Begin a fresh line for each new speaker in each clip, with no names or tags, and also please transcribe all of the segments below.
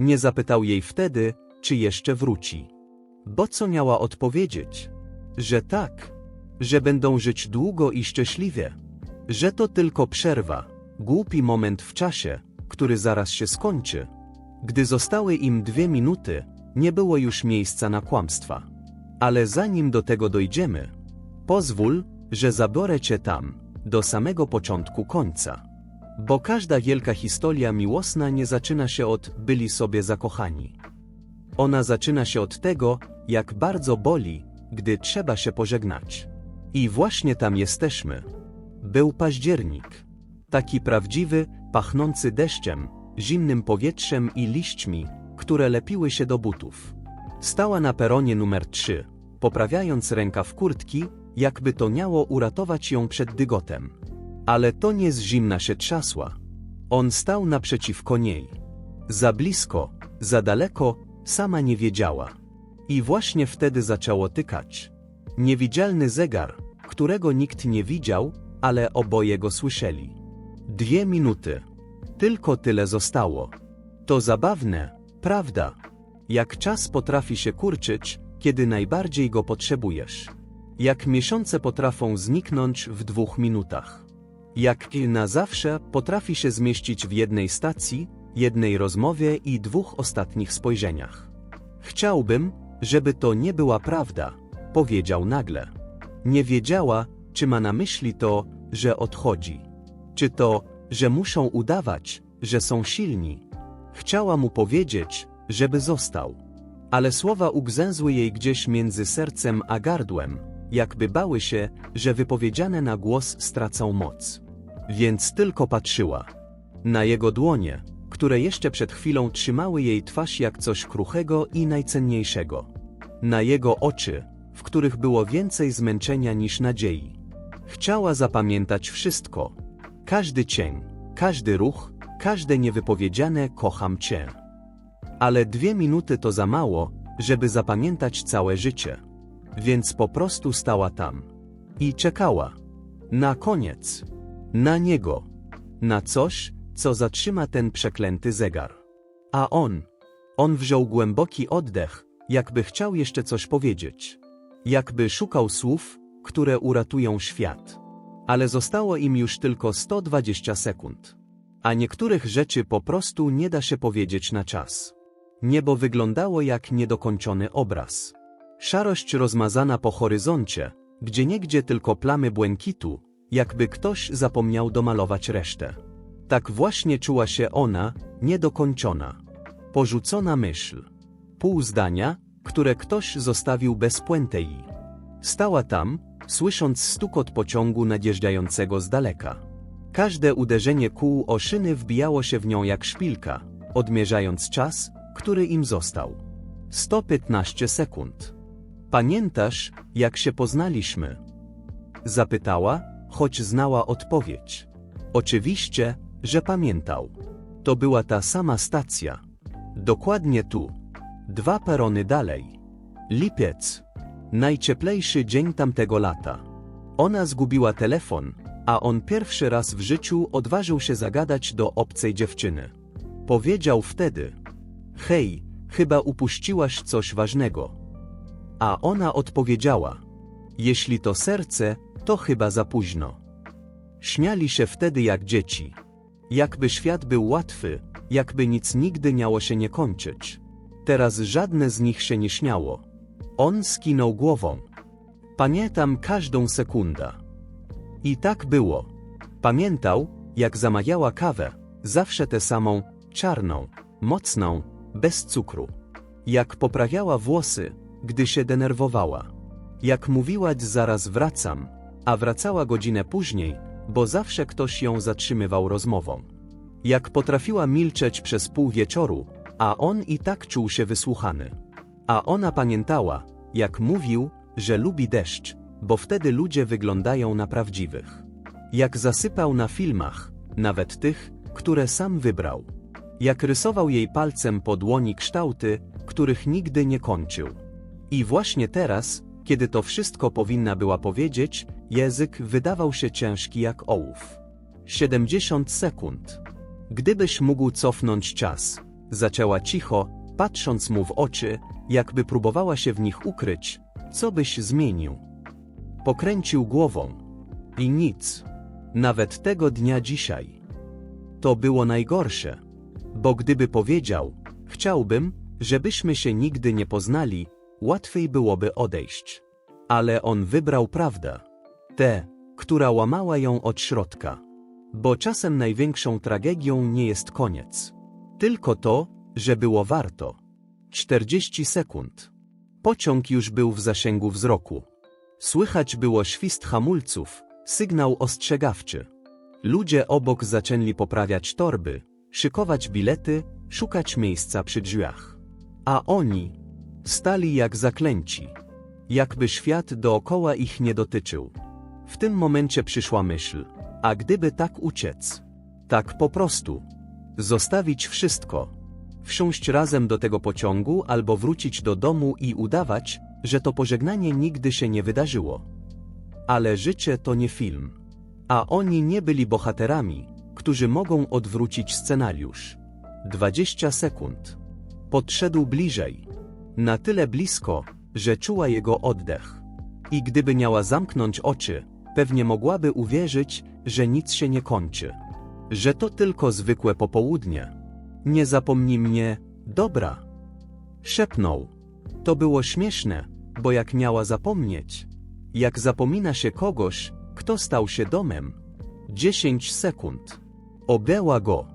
Nie zapytał jej wtedy, czy jeszcze wróci. Bo co miała odpowiedzieć? Że tak, że będą żyć długo i szczęśliwie, że to tylko przerwa, głupi moment w czasie, który zaraz się skończy. Gdy zostały im dwie minuty, nie było już miejsca na kłamstwa. Ale zanim do tego dojdziemy, pozwól, że zabiorę cię tam, do samego początku końca. Bo każda wielka historia miłosna nie zaczyna się od byli sobie zakochani. Ona zaczyna się od tego, jak bardzo boli, gdy trzeba się pożegnać. I właśnie tam jesteśmy. Był październik. Taki prawdziwy, pachnący deszczem, zimnym powietrzem i liśćmi, które lepiły się do butów. Stała na peronie numer 3, poprawiając rękaw kurtki, jakby to miało uratować ją przed dygotem. Ale to nie z zimna się trzasła. On stał naprzeciwko niej. Za blisko, za daleko, sama nie wiedziała. I właśnie wtedy zaczęło tykać. Niewidzialny zegar, którego nikt nie widział, ale oboje go słyszeli. Dwie minuty. Tylko tyle zostało. To zabawne, prawda? Jak czas potrafi się kurczyć, kiedy najbardziej go potrzebujesz. Jak miesiące potrafią zniknąć w dwóch minutach. Jak na zawsze potrafi się zmieścić w jednej stacji, jednej rozmowie i dwóch ostatnich spojrzeniach. Chciałbym, żeby to nie była prawda, powiedział nagle. Nie wiedziała, czy ma na myśli to, że odchodzi. Czy to, że muszą udawać, że są silni. Chciała mu powiedzieć, żeby został. Ale słowa ugrzęzły jej gdzieś między sercem a gardłem, jakby bały się, że wypowiedziane na głos stracą moc. Więc tylko patrzyła. Na jego dłonie, które jeszcze przed chwilą trzymały jej twarz jak coś kruchego i najcenniejszego. Na jego oczy, w których było więcej zmęczenia niż nadziei. Chciała zapamiętać wszystko. Każdy cień, każdy ruch, każde niewypowiedziane kocham cię. Ale dwie minuty to za mało, żeby zapamiętać całe życie. Więc po prostu stała tam. I czekała. Na koniec. Na niego. Na coś, co zatrzyma ten przeklęty zegar. A on. On wziął głęboki oddech, jakby chciał jeszcze coś powiedzieć. Jakby szukał słów, które uratują świat. Ale zostało im już tylko 120 sekund. A niektórych rzeczy po prostu nie da się powiedzieć na czas. Niebo wyglądało jak niedokończony obraz. Szarość rozmazana po horyzoncie, gdzie niegdzie tylko plamy błękitu, jakby ktoś zapomniał domalować resztę. Tak właśnie czuła się ona, niedokończona. Porzucona myśl. Pół zdania, które ktoś zostawił bez puentei. Stała tam, słysząc stukot pociągu nadjeżdżającego z daleka. Każde uderzenie kół o szyny wbijało się w nią jak szpilka, odmierzając czas, który im został. 115 sekund. Pamiętasz, jak się poznaliśmy? Zapytała, choć znała odpowiedź. Oczywiście, że pamiętał. To była ta sama stacja. Dokładnie tu. Dwa perony dalej. Lipiec. Najcieplejszy dzień tamtego lata. Ona zgubiła telefon, a on pierwszy raz w życiu odważył się zagadać do obcej dziewczyny. Powiedział wtedy: Hej, chyba upuściłaś coś ważnego. A ona odpowiedziała: Jeśli to serce, to chyba za późno. Śmiali się wtedy jak dzieci. Jakby świat był łatwy, jakby nic nigdy miało się nie kończyć. Teraz żadne z nich się nie śmiało. On skinął głową. Pamiętam każdą sekundę. I tak było. Pamiętał, jak zamawiała kawę, zawsze tę samą, czarną, mocną, bez cukru. Jak poprawiała włosy, gdy się denerwowała. Jak mówiła zaraz wracam, a wracała godzinę później, bo zawsze ktoś ją zatrzymywał rozmową. Jak potrafiła milczeć przez pół wieczoru, a on i tak czuł się wysłuchany. A ona pamiętała, jak mówił, że lubi deszcz, bo wtedy ludzie wyglądają na prawdziwych. Jak zasypał na filmach, nawet tych, które sam wybrał. Jak rysował jej palcem po dłoni kształty, których nigdy nie kończył. I właśnie teraz, kiedy to wszystko powinna była powiedzieć, język wydawał się ciężki jak ołów. 70 sekund. Gdybyś mógł cofnąć czas, Zaczęła cicho, patrząc mu w oczy, jakby próbowała się w nich ukryć. Co byś zmienił? Pokręcił głową. I nic. Nawet tego dnia dzisiaj. To było najgorsze. Bo gdyby powiedział, chciałbym, żebyśmy się nigdy nie poznali, łatwiej byłoby odejść. Ale on wybrał prawdę. Tę, która łamała ją od środka. Bo czasem największą tragedią nie jest koniec. Tylko to, że było warto. 40 sekund. Pociąg już był w zasięgu wzroku. Słychać było świst hamulców, sygnał ostrzegawczy. Ludzie obok zaczęli poprawiać torby, szykować bilety, szukać miejsca przy drzwiach. A oni stali jak zaklęci, jakby świat dookoła ich nie dotyczył. W tym momencie przyszła myśl, a gdyby tak uciec? Tak po prostu. Zostawić wszystko. Wsiąść razem do tego pociągu albo wrócić do domu i udawać, że to pożegnanie nigdy się nie wydarzyło. Ale życie to nie film. A oni nie byli bohaterami, którzy mogą odwrócić scenariusz. 20 sekund. Podszedł bliżej. Na tyle blisko, że czuła jego oddech. I gdyby miała zamknąć oczy, pewnie mogłaby uwierzyć, że nic się nie kończy. Że to tylko zwykłe popołudnie. Nie zapomnij mnie, dobra. Szepnął. To było śmieszne, bo jak miała zapomnieć? Jak zapomina się kogoś, kto stał się domem? 10 sekund. Objęła go.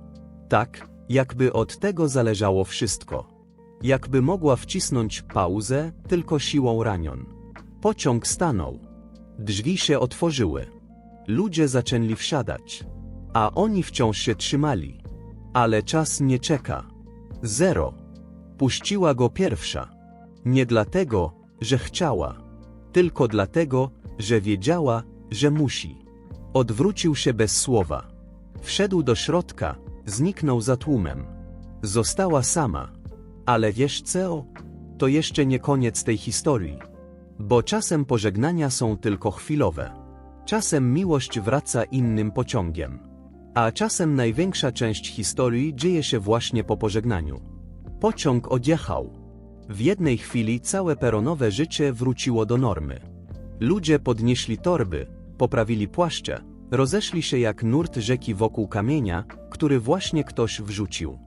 Tak, jakby od tego zależało wszystko. Jakby mogła wcisnąć pauzę tylko siłą ranion. Pociąg stanął. Drzwi się otworzyły. Ludzie zaczęli wsiadać. A oni wciąż się trzymali. Ale czas nie czeka. Zero. Puściła go pierwsza. Nie dlatego, że chciała. Tylko dlatego, że wiedziała, że musi. Odwrócił się bez słowa. Wszedł do środka, zniknął za tłumem. Została sama. Ale wiesz co? To jeszcze nie koniec tej historii. Bo czasem pożegnania są tylko chwilowe. Czasem miłość wraca innym pociągiem. A czasem największa część historii dzieje się właśnie po pożegnaniu. Pociąg odjechał. W jednej chwili całe peronowe życie wróciło do normy. Ludzie podnieśli torby, poprawili płaszcze, rozeszli się jak nurt rzeki wokół kamienia, który właśnie ktoś wrzucił.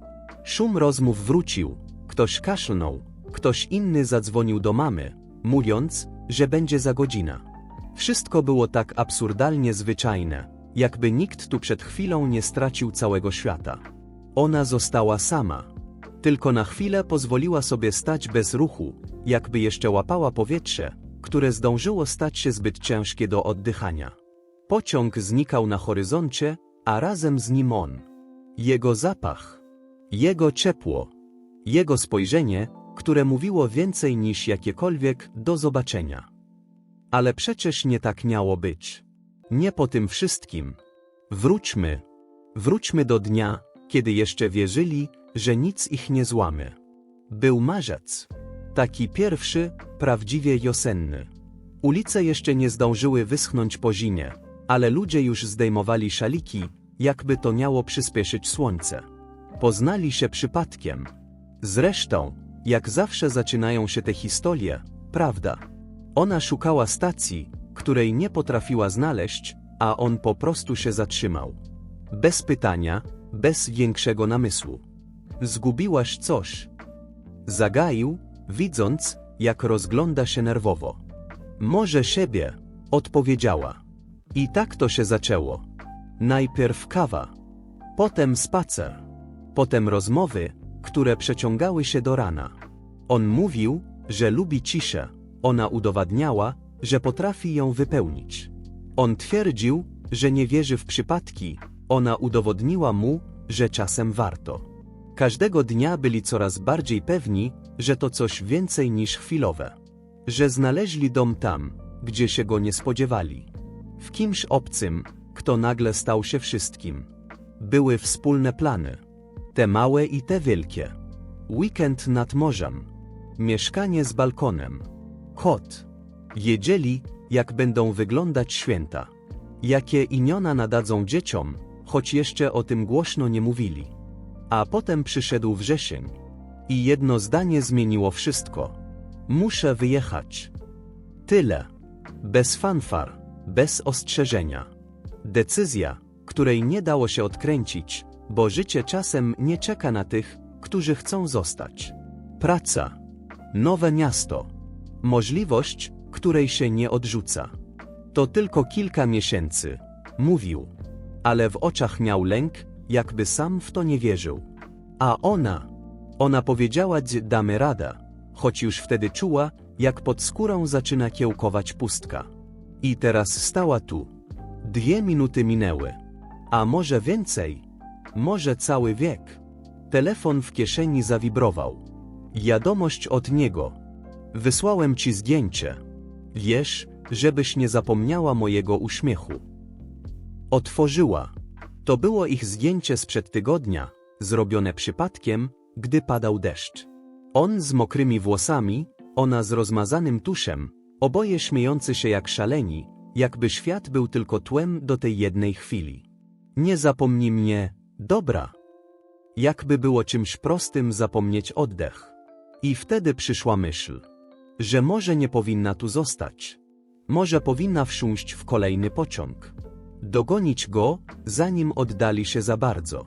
Szum rozmów wrócił, ktoś kaszlnął, ktoś inny zadzwonił do mamy, mówiąc, że będzie za godzinę. Wszystko było tak absurdalnie zwyczajne, jakby nikt tu przed chwilą nie stracił całego świata. Ona została sama. Tylko na chwilę pozwoliła sobie stać bez ruchu, jakby jeszcze łapała powietrze, które zdążyło stać się zbyt ciężkie do oddychania. Pociąg znikał na horyzoncie, a razem z nim on. Jego zapach, jego ciepło, jego spojrzenie, które mówiło więcej niż jakiekolwiek do zobaczenia. Ale przecież nie tak miało być. Nie po tym wszystkim. Wróćmy. Wróćmy do dnia, kiedy jeszcze wierzyli, że nic ich nie złamy. Był marzec. Taki pierwszy, prawdziwie wiosenny. Ulice jeszcze nie zdążyły wyschnąć po zimie, ale ludzie już zdejmowali szaliki, jakby to miało przyspieszyć słońce. Poznali się przypadkiem. Zresztą, jak zawsze zaczynają się te historie, prawda? Ona szukała stacji, której nie potrafiła znaleźć, a on po prostu się zatrzymał. Bez pytania, bez większego namysłu. Zgubiłaś coś. Zagaił, widząc, jak rozgląda się nerwowo. Może siebie, odpowiedziała. I tak to się zaczęło. Najpierw kawa, potem spacer, potem rozmowy, które przeciągały się do rana. On mówił, że lubi ciszę, ona udowadniała, że potrafi ją wypełnić. On twierdził, że nie wierzy w przypadki, ona udowodniła mu, że czasem warto. Każdego dnia byli coraz bardziej pewni, że to coś więcej niż chwilowe. Że znaleźli dom tam, gdzie się go nie spodziewali. W kimś obcym, kto nagle stał się wszystkim. Były wspólne plany. Te małe i te wielkie. Weekend nad morzem. Mieszkanie z balkonem. Kot. Wiedzieli, jak będą wyglądać święta. Jakie imiona nadadzą dzieciom, choć jeszcze o tym głośno nie mówili. A potem przyszedł wrzesień. I jedno zdanie zmieniło wszystko. Muszę wyjechać. Tyle. Bez fanfar, bez ostrzeżenia. Decyzja, której nie dało się odkręcić, bo życie czasem nie czeka na tych, którzy chcą zostać. Praca. Nowe miasto. Możliwość, której się nie odrzuca. To tylko kilka miesięcy, mówił. Ale w oczach miał lęk, jakby sam w to nie wierzył. A ona, ona powiedziała, damy radę, choć już wtedy czuła, jak pod skórą zaczyna kiełkować pustka. I teraz stała tu. Dwie minuty minęły. A może więcej? Może cały wiek? Telefon w kieszeni zawibrował. Wiadomość od niego. Wysłałem ci zdjęcie. Wiesz, żebyś nie zapomniała mojego uśmiechu. Otworzyła. To było ich zdjęcie sprzed tygodnia, zrobione przypadkiem, gdy padał deszcz. On z mokrymi włosami, ona z rozmazanym tuszem, oboje śmiejący się jak szaleni, jakby świat był tylko tłem do tej jednej chwili. Nie zapomnij mnie, dobra. Jakby było czymś prostym zapomnieć oddech. I wtedy przyszła myśl, że może nie powinna tu zostać. Może powinna wsiąść w kolejny pociąg. Dogonić go, zanim oddali się za bardzo.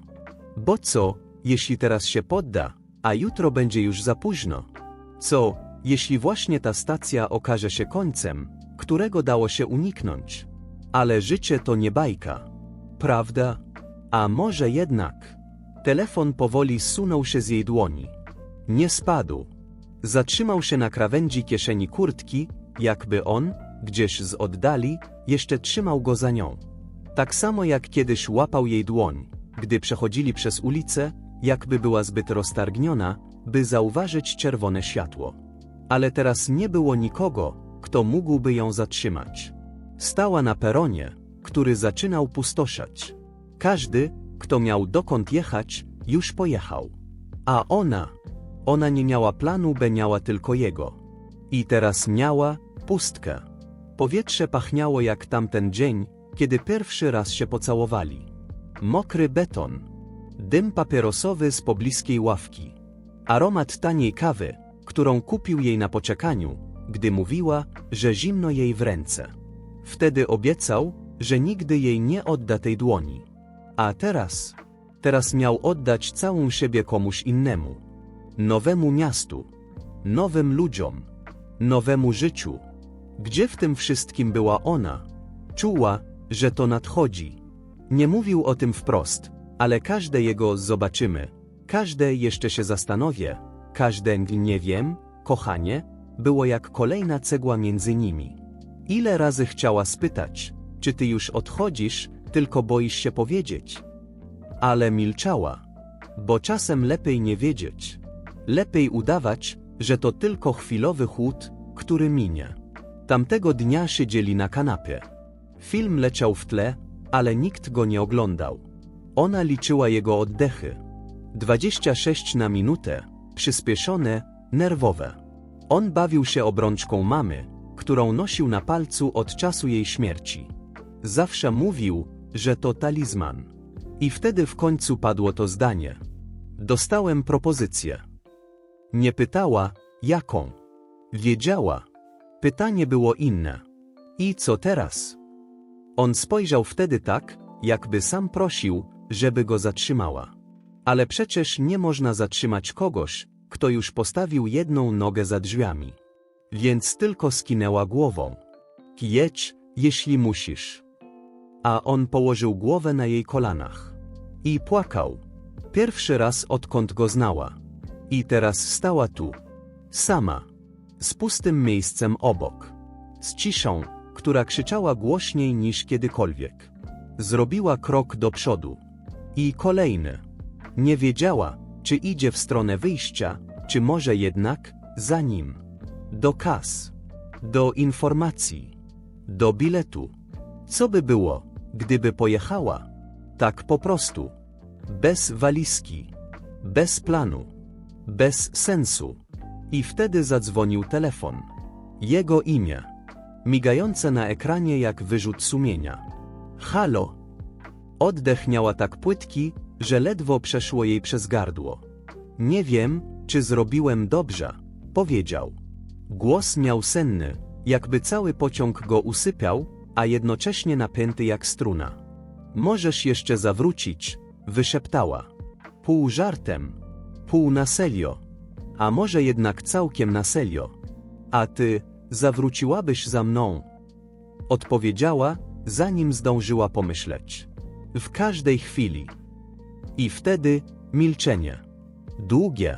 Bo co, jeśli teraz się podda, a jutro będzie już za późno? Co, jeśli właśnie ta stacja okaże się końcem, którego dało się uniknąć? Ale życie to nie bajka. Prawda? A może jednak? Telefon powoli zsunął się z jej dłoni. Nie spadł. Zatrzymał się na krawędzi kieszeni kurtki, jakby on, gdzieś z oddali, jeszcze trzymał go za nią. Tak samo jak kiedyś łapał jej dłoń, gdy przechodzili przez ulicę, jakby była zbyt roztargniona, by zauważyć czerwone światło. Ale teraz nie było nikogo, kto mógłby ją zatrzymać. Stała na peronie, który zaczynał pustoszeć. Każdy, kto miał dokąd jechać, już pojechał. A ona, ona nie miała planu, by miała tylko jego. I teraz miała pustkę. Powietrze pachniało jak tamten dzień, kiedy pierwszy raz się pocałowali. Mokry beton, dym papierosowy z pobliskiej ławki, aromat taniej kawy, którą kupił jej na poczekaniu, gdy mówiła, że zimno jej w ręce. Wtedy obiecał, że nigdy jej nie odda tej dłoni. A teraz, teraz miał oddać całą siebie komuś innemu. Nowemu miastu, nowym ludziom, nowemu życiu. Gdzie w tym wszystkim była ona? Czuła, że to nadchodzi. Nie mówił o tym wprost, ale każde jego zobaczymy, każde jeszcze się zastanowię, każde nie wiem, kochanie, było jak kolejna cegła między nimi. Ile razy chciała spytać, czy ty już odchodzisz, tylko boisz się powiedzieć? Ale milczała, bo czasem lepiej nie wiedzieć. Lepiej udawać, że to tylko chwilowy chłód, który minie. Tamtego dnia siedzieli na kanapie. Film leciał w tle, ale nikt go nie oglądał. Ona liczyła jego oddechy. 26 na minutę, przyspieszone, nerwowe. On bawił się obrączką mamy, którą nosił na palcu od czasu jej śmierci. Zawsze mówił, że to talizman. I wtedy w końcu padło to zdanie. Dostałem propozycję. Nie pytała, jaką. Wiedziała. Pytanie było inne. I co teraz? On spojrzał wtedy tak, jakby sam prosił, żeby go zatrzymała. Ale przecież nie można zatrzymać kogoś, kto już postawił jedną nogę za drzwiami. Więc tylko skinęła głową. Jedź, jeśli musisz. A on położył głowę na jej kolanach. I płakał. Pierwszy raz odkąd go znała. I teraz stała tu. Sama. Z pustym miejscem obok. Z ciszą, która krzyczała głośniej niż kiedykolwiek. Zrobiła krok do przodu. I kolejny. Nie wiedziała, czy idzie w stronę wyjścia, czy może jednak za nim. Do kas. Do informacji. Do biletu. Co by było, gdyby pojechała? Tak po prostu. Bez walizki. Bez planu. Bez sensu. I wtedy zadzwonił telefon. Jego imię. Migające na ekranie jak wyrzut sumienia. Halo. Oddech miała tak płytki, że ledwo przeszło jej przez gardło. Nie wiem, czy zrobiłem dobrze, powiedział. Głos miał senny, jakby cały pociąg go usypiał, a jednocześnie napięty jak struna. Możesz jeszcze zawrócić, wyszeptała. Pół żartem, pół na serio, a może jednak całkiem na serio. A ty, zawróciłabyś za mną? Odpowiedziała, zanim zdążyła pomyśleć. W każdej chwili. I wtedy milczenie. Długie,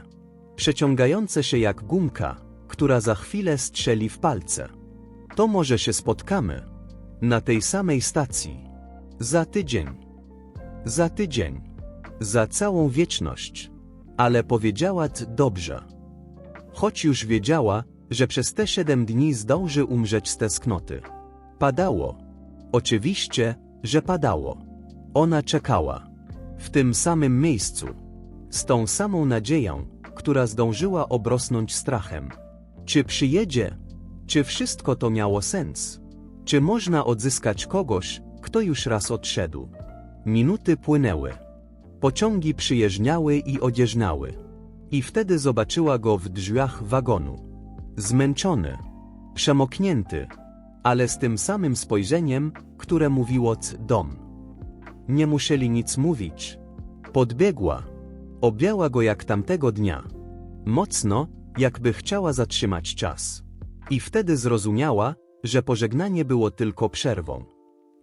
przeciągające się jak gumka, która za chwilę strzeli w palce. To może się spotkamy. Na tej samej stacji. Za tydzień. Za tydzień. Za całą wieczność. Ale powiedziała t dobrze. Choć już wiedziała, że przez te siedem dni zdąży umrzeć z tęsknoty. Padało. Oczywiście, że padało. Ona czekała. W tym samym miejscu. Z tą samą nadzieją, która zdążyła obrosnąć strachem. Czy przyjedzie? Czy wszystko to miało sens? Czy można odzyskać kogoś, kto już raz odszedł? Minuty płynęły. Pociągi przyjeżdżały i odjeżdżały. I wtedy zobaczyła go w drzwiach wagonu. Zmęczony, przemoknięty, ale z tym samym spojrzeniem, które mówiło c dom. Nie musieli nic mówić. Podbiegła. Objęła go jak tamtego dnia. Mocno, jakby chciała zatrzymać czas. I wtedy zrozumiała, że pożegnanie było tylko przerwą.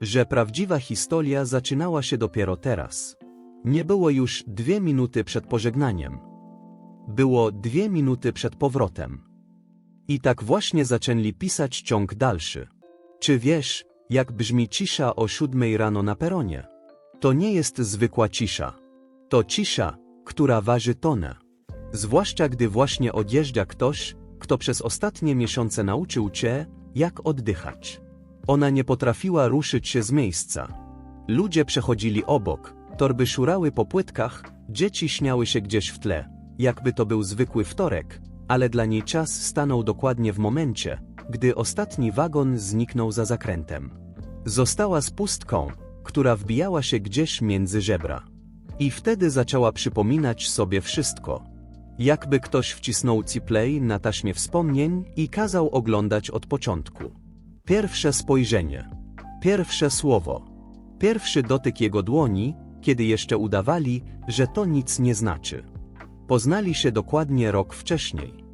Że prawdziwa historia zaczynała się dopiero teraz. Nie było już dwie minuty przed pożegnaniem. Było dwie minuty przed powrotem. I tak właśnie zaczęli pisać ciąg dalszy. Czy wiesz, jak brzmi cisza o siódmej rano na peronie? To nie jest zwykła cisza. To cisza, która waży tonę. Zwłaszcza gdy właśnie odjeżdża ktoś, kto przez ostatnie miesiące nauczył cię, jak oddychać. Ona nie potrafiła ruszyć się z miejsca. Ludzie przechodzili obok, torby szurały po płytkach, dzieci śmiały się gdzieś w tle, jakby to był zwykły wtorek, ale dla niej czas stanął dokładnie w momencie, gdy ostatni wagon zniknął za zakrętem. Została z pustką, która wbijała się gdzieś między żebra. I wtedy zaczęła przypominać sobie wszystko. Jakby ktoś wcisnął ci play na taśmie wspomnień i kazał oglądać od początku. Pierwsze spojrzenie. Pierwsze słowo. Pierwszy dotyk jego dłoni, kiedy jeszcze udawali, że to nic nie znaczy. Poznali się dokładnie rok wcześniej.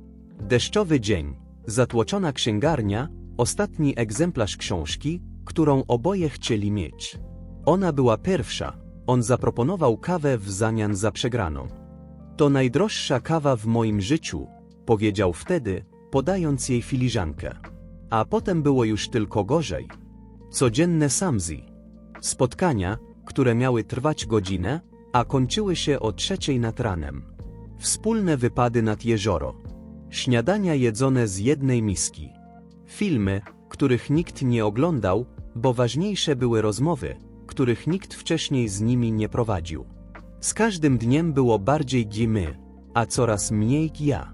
Deszczowy dzień, zatłoczona księgarnia, ostatni egzemplarz książki, którą oboje chcieli mieć. Ona była pierwsza, on zaproponował kawę w zamian za przegraną. To najdroższa kawa w moim życiu, powiedział wtedy, podając jej filiżankę. A potem było już tylko gorzej. Codzienne samzi. Spotkania, które miały trwać godzinę, a kończyły się o trzeciej nad ranem. Wspólne wypady nad jezioro. Śniadania jedzone z jednej miski. Filmy, których nikt nie oglądał, bo ważniejsze były rozmowy, których nikt wcześniej z nimi nie prowadził. Z każdym dniem było bardziej gimy, a coraz mniej ja.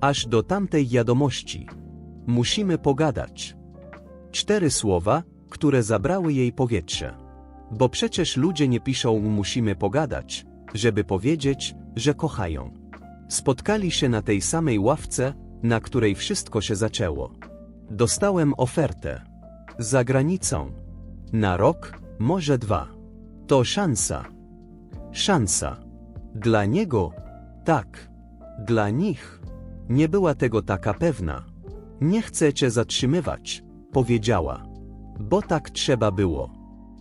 Aż do tamtej wiadomości. Musimy pogadać. Cztery słowa, które zabrały jej powietrze. Bo przecież ludzie nie piszą musimy pogadać, żeby powiedzieć, że kochają. Spotkali się na tej samej ławce, na której wszystko się zaczęło. Dostałem ofertę. Za granicą. Na rok, może dwa. To szansa. Szansa. Dla niego? Tak. Dla nich? Nie była tego taka pewna. Nie chcę cię zatrzymywać, powiedziała. Bo tak trzeba było.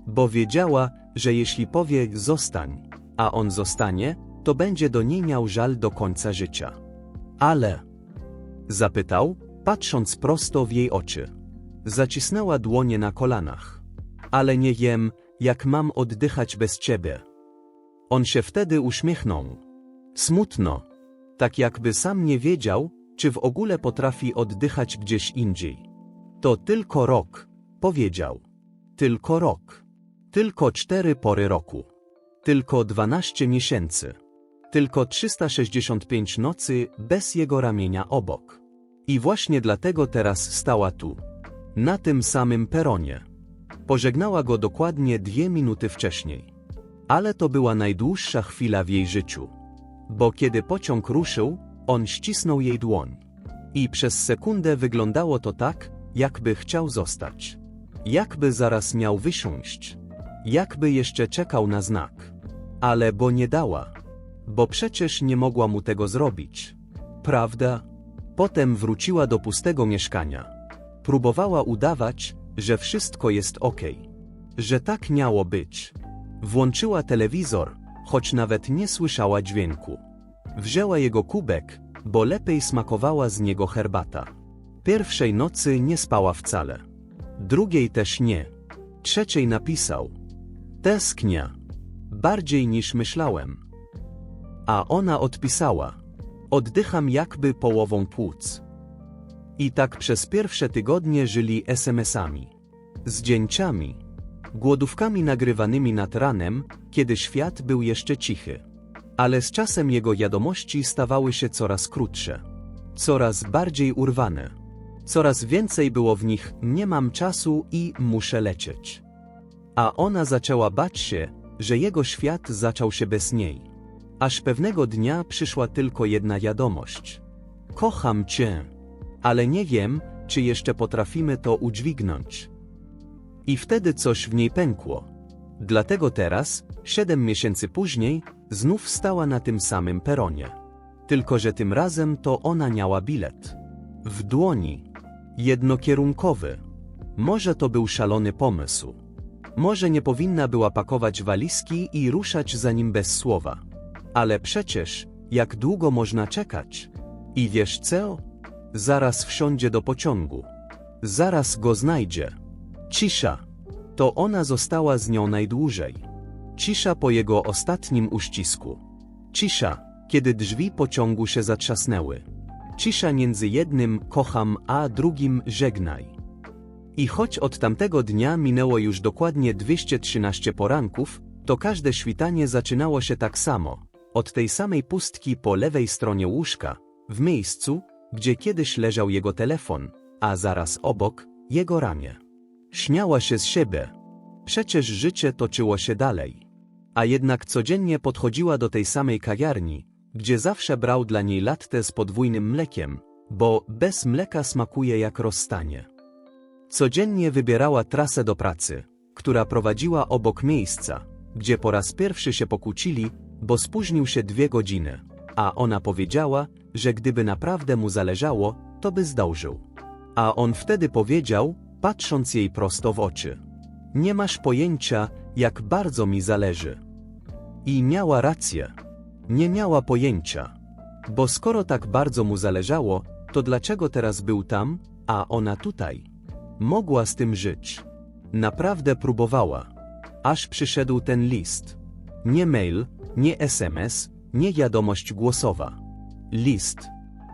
Bo wiedziała, że jeśli powie zostań, a on zostanie, to będzie do niej miał żal do końca życia. Ale? Zapytał, patrząc prosto w jej oczy. Zacisnęła dłonie na kolanach. Ale nie wiem, jak mam oddychać bez ciebie. On się wtedy uśmiechnął. Smutno. Tak jakby sam nie wiedział, czy w ogóle potrafi oddychać gdzieś indziej. To tylko rok, powiedział. Tylko rok. Tylko cztery pory roku. Tylko dwanaście miesięcy. Tylko 365 nocy bez jego ramienia obok. I właśnie dlatego teraz stała tu. Na tym samym peronie. Pożegnała go dokładnie dwie minuty wcześniej. Ale to była najdłuższa chwila w jej życiu. Bo kiedy pociąg ruszył, on ścisnął jej dłoń. I przez sekundę wyglądało to tak, jakby chciał zostać. Jakby zaraz miał wysiąść. Jakby jeszcze czekał na znak. Ale bo nie dała. Bo przecież nie mogła mu tego zrobić. Prawda? Potem wróciła do pustego mieszkania. Próbowała udawać, że wszystko jest ok. Że tak miało być. Włączyła telewizor, choć nawet nie słyszała dźwięku. Wzięła jego kubek, bo lepiej smakowała z niego herbata. Pierwszej nocy nie spała wcale. Drugiej też nie. Trzeciej napisał. Tesknia. Bardziej niż myślałem. A ona odpisała. Oddycham jakby połową płuc. I tak przez pierwsze tygodnie żyli SMS-ami. Zdjęciami. Głodówkami nagrywanymi nad ranem, kiedy świat był jeszcze cichy. Ale z czasem jego wiadomości stawały się coraz krótsze. Coraz bardziej urwane. Coraz więcej było w nich nie mam czasu i muszę lecieć. A ona zaczęła bać się, że jego świat zaczął się bez niej. Aż pewnego dnia przyszła tylko jedna wiadomość. Kocham cię. Ale nie wiem, czy jeszcze potrafimy to udźwignąć. I wtedy coś w niej pękło. Dlatego teraz, siedem miesięcy później, znów stała na tym samym peronie. Tylko, że tym razem to ona miała bilet. W dłoni. Jednokierunkowy. Może to był szalony pomysł. Może nie powinna była pakować walizki i ruszać za nim bez słowa. Ale przecież, jak długo można czekać? I wiesz co? Zaraz wsiądzie do pociągu. Zaraz go znajdzie. Cisza. To ona została z nią najdłużej. Cisza po jego ostatnim uścisku. Cisza, kiedy drzwi pociągu się zatrzasnęły. Cisza między jednym kocham, a drugim żegnaj. I choć od tamtego dnia minęło już dokładnie 213 poranków, to każde świtanie zaczynało się tak samo, od tej samej pustki po lewej stronie łóżka, w miejscu, gdzie kiedyś leżał jego telefon, a zaraz obok jego ramię. Śmiała się z siebie. Przecież życie toczyło się dalej. A jednak codziennie podchodziła do tej samej kawiarni, gdzie zawsze brał dla niej latte z podwójnym mlekiem, bo bez mleka smakuje jak rozstanie. Codziennie wybierała trasę do pracy, która prowadziła obok miejsca, gdzie po raz pierwszy się pokłócili, bo spóźnił się dwie godziny, a ona powiedziała, że gdyby naprawdę mu zależało, to by zdążył. A on wtedy powiedział, patrząc jej prosto w oczy: Nie masz pojęcia, jak bardzo mi zależy. I miała rację. Nie miała pojęcia. Bo skoro tak bardzo mu zależało, to dlaczego teraz był tam, a ona tutaj? Mogła z tym żyć. Naprawdę próbowała. Aż przyszedł ten list. Nie mail, nie SMS, nie wiadomość głosowa. List.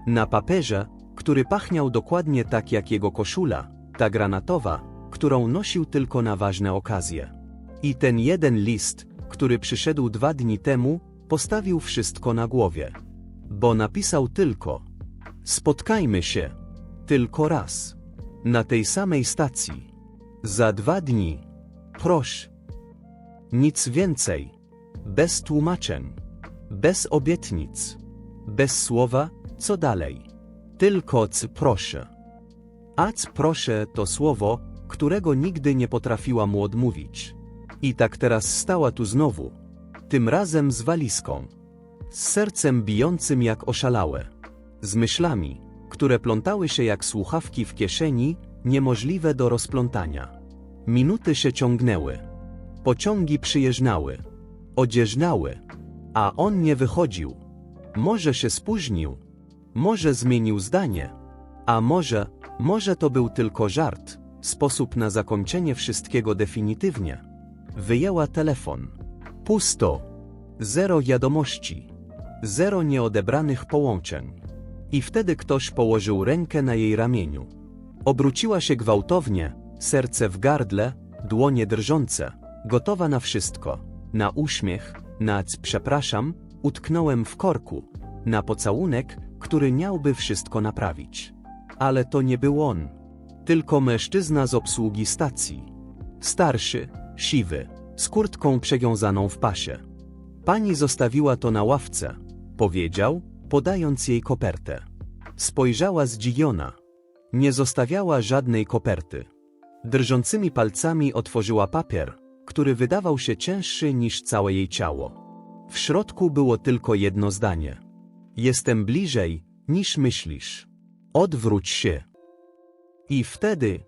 Na papierze, który pachniał dokładnie tak jak jego koszula, ta granatowa, którą nosił tylko na ważne okazje. I ten jeden list, który przyszedł dwa dni temu, postawił wszystko na głowie. Bo napisał tylko: Spotkajmy się. Tylko raz. Na tej samej stacji. Za dwa dni. Proszę. Nic więcej. Bez tłumaczeń. Bez obietnic. Bez słowa, co dalej. Tylko c proszę. A c proszę to słowo, którego nigdy nie potrafiła mu odmówić. I tak teraz stała tu znowu. Tym razem z walizką. Z sercem bijącym jak oszalałe. Z myślami, które plątały się jak słuchawki w kieszeni, niemożliwe do rozplątania. Minuty się ciągnęły. Pociągi przyjeżdżały. Odzieżnały. A on nie wychodził. Może się spóźnił. Może zmienił zdanie. A może, może to był tylko żart, sposób na zakończenie wszystkiego definitywnie. Wyjęła telefon. Pusto. Zero wiadomości. Zero nieodebranych połączeń. I wtedy ktoś położył rękę na jej ramieniu. Obróciła się gwałtownie, serce w gardle, dłonie drżące, gotowa na wszystko. Na uśmiech, na przepraszam, utknąłem w korku, na pocałunek, który miałby wszystko naprawić. Ale to nie był on. Tylko mężczyzna z obsługi stacji. Starszy, siwy, z kurtką przewiązaną w pasie. Pani zostawiła to na ławce, powiedział, podając jej kopertę. Spojrzała zdziwiona. Nie zostawiała żadnej koperty. Drżącymi palcami otworzyła papier, który wydawał się cięższy niż całe jej ciało. W środku było tylko jedno zdanie. Jestem bliżej, niż myślisz. Odwróć się. I wtedy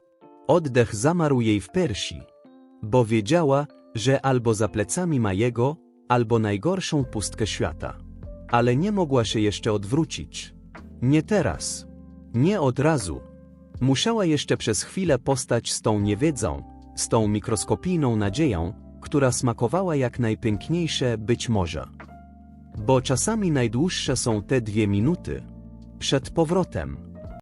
oddech zamarł jej w piersi, bo wiedziała, że albo za plecami ma jego, albo najgorszą pustkę świata. Ale nie mogła się jeszcze odwrócić. Nie teraz. Nie od razu. Musiała jeszcze przez chwilę postać z tą niewiedzą, z tą mikroskopijną nadzieją, która smakowała jak najpiękniejsze być może. Bo czasami najdłuższe są te dwie minuty. Przed powrotem.